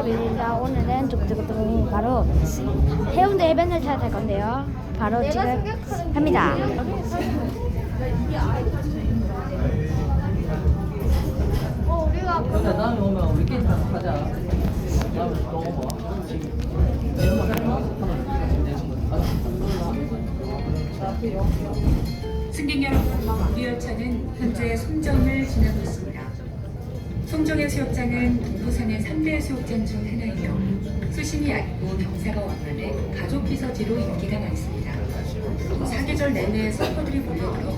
시합입니다. 오늘은 뚝뚝뚝 바로 해운대 해변을 찾아갈 건데요. 바로 지금 합니다. 그러니까 다음에 오면 우리끼리 다 가자. 다음에 또 오고. 승객 여러분, 우리 열차는 현재 송정을 지나고 있습니다. 송정의 수욕장은 동부산의 3대 수욕장 중 하나이며 수심이 얕고 경사가 완만해 가족 피서지로 인기가 많습니다. 사계절 내내 서퍼들이 몰려들어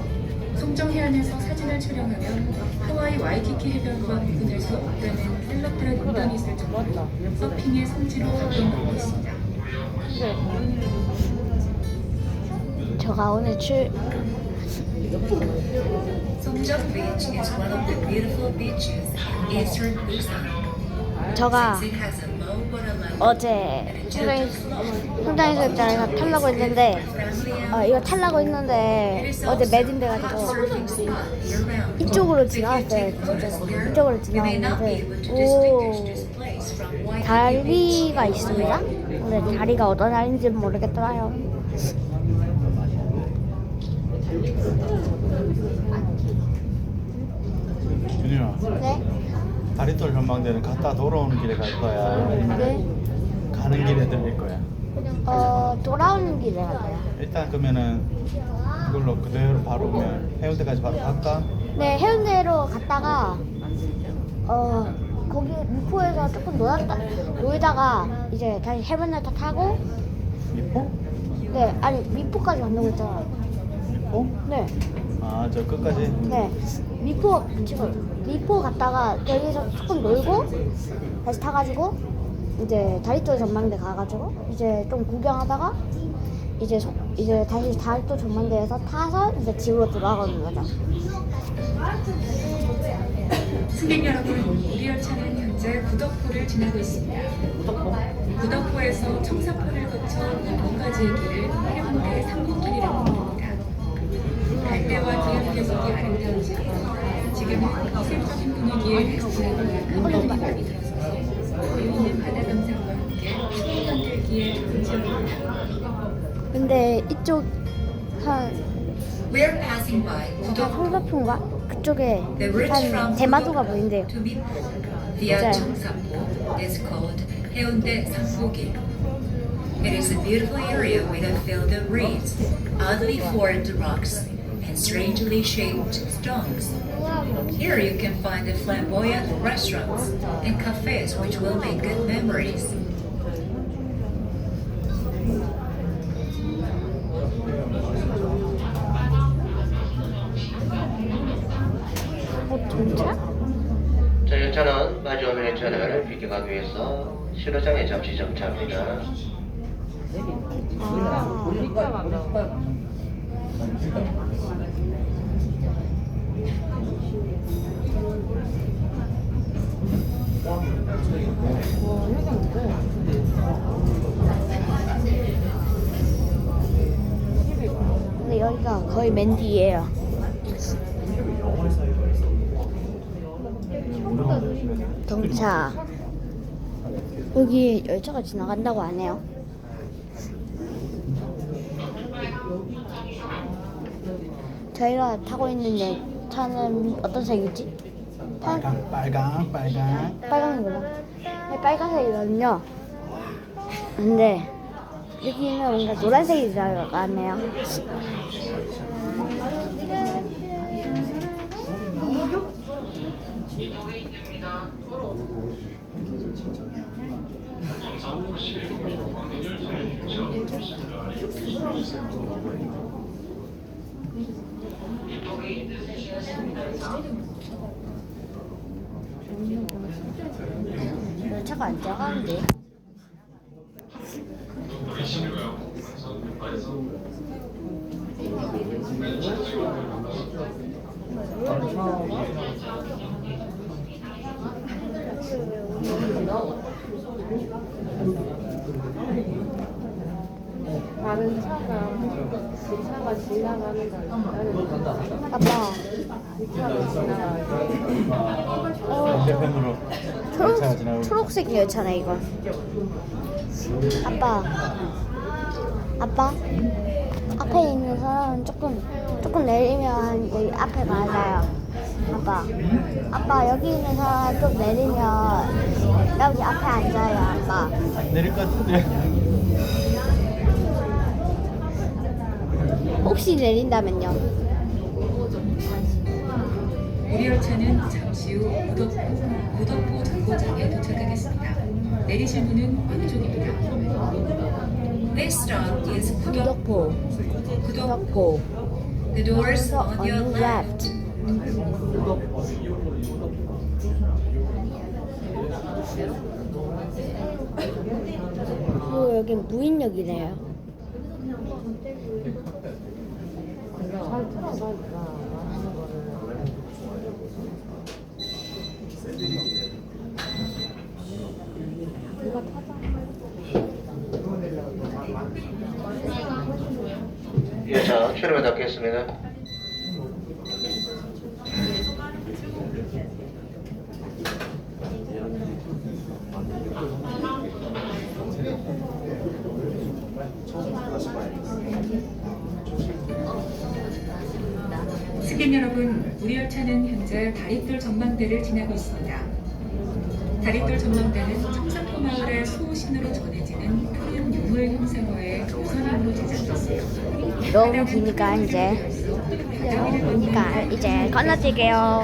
송정 해안에서 사진을 촬영하면 하와이 와이키키 해변과 구분할 수 없다는 셀럽들의 논란이 있을 정도로 서핑의 성지로 활동하고 있습니다. 제가 오늘 출 Songjeong Beach is one of the beautiful beaches in eastern Busan. 제가 It has a low water level. 어제 송장이 송장이 입장에서 탈라고 했는데 어, 이거 탈라고 했는데 어제 매진돼가지고. 이쪽으로 here, 이쪽으로 distinguish 오 다리가. 있습니다. 근데 다리가 어떤 다리인지 는 모르겠더라요. 준이야 네? 다리돌 전망대는 갔다 돌아오는 길에 갈 거야 네? 가는 길에 들릴 거야 어 돌아오는 길에 가요. 일단 그러면은 이걸로 그대로 바로 오면 해운대까지 바로 갈까? 네 해운대로 갔다가 어 거기 미포에서 조금 놀았다 놀다가 이제 다시 해변을 다 타고 미포? 네 아니 미포까지 간다고 했잖아. 미포? 네. 아 저 끝까지? 네, 미포 지금 미포 갔다가 거기서 조금 놀고 다시 타가지고 이제 다리또 전망대 가가지고 이제 좀 구경하다가 이제 소- 이제 다시 다리또 전망대에서 타서 이제 집으로 돌아가는 거죠. 승객 여러분, 우리 열차는 현재 구덕포를 지나고 있습니다. 구덕포에서 청사포를 거쳐 미포까지의 길을 해운대 삼곡길이라고 부릅니다. 갈대와 기암 계곡이 아름다우지만 지금은 이색적인 분위기의 들어서서 바다 감상과 함께 지역입니다. 근데 이쪽 한 We're passing by 한 그쪽에 한 from 대마도가 보인대요. 맞아요. Cheongsampo is called Haeundae Sampogi. It is a beautiful area with a field of reeds, oddly formed rocks, and strangely shaped stones. Here you can find the flamboyant restaurants and cafes which will make good memories. 어 동차? 자, 열차는 마주오는 열차를 비켜가기 위해서 신호장에 잠시 정차합니다. 아, 근데 여기가 거의 맨 뒤에요. 경차. 여기 열차가 지나간다고 안 해요. 저희가 타고 있는 열차는 어떤 색이지? 파, 빨강 빨강 빨강 빨강이구나. 네, 빨간색이거든요. 근데 여기는 뭔가 노란색이 들어가네요. 열차가 안 들어가는데. 다른 차가 차가 지나가는 거 아빠. 차가 지나가요. 어, 지나고 초록, 초록색 열차네 이거. 아빠, 아빠, 앞에 있는 사람은 조금 조금 내리면 여기 앞에 맞아요. 아빠, 아빠 여기 있는 사람 좀 내리면 여기 앞에 앉아요, 아빠. 내릴 것 같은데 혹시 내린다면요? 우리 열차는 잠시 후 무덕포, 무덕포 정거장에 도착하겠습니다. 내리실 문은 왼쪽입니다. This stop is. 구덕포. Pudokpo. The doors on on your left. 그리고 여긴 무인역이네요. 누가 타자? 열차 출발 닫겠습니다. 승객 여러분, 우리 열차는 현재 다리돌 전망대를 지나고 있습니다. 다리돌 전망대는 청사포 마을의 수호신으로 전해지는 푸른 유물 형상화의 조선형으로 제작됐습니다. 너무 기니까 이제 그러니까 이제 건너뛸게요.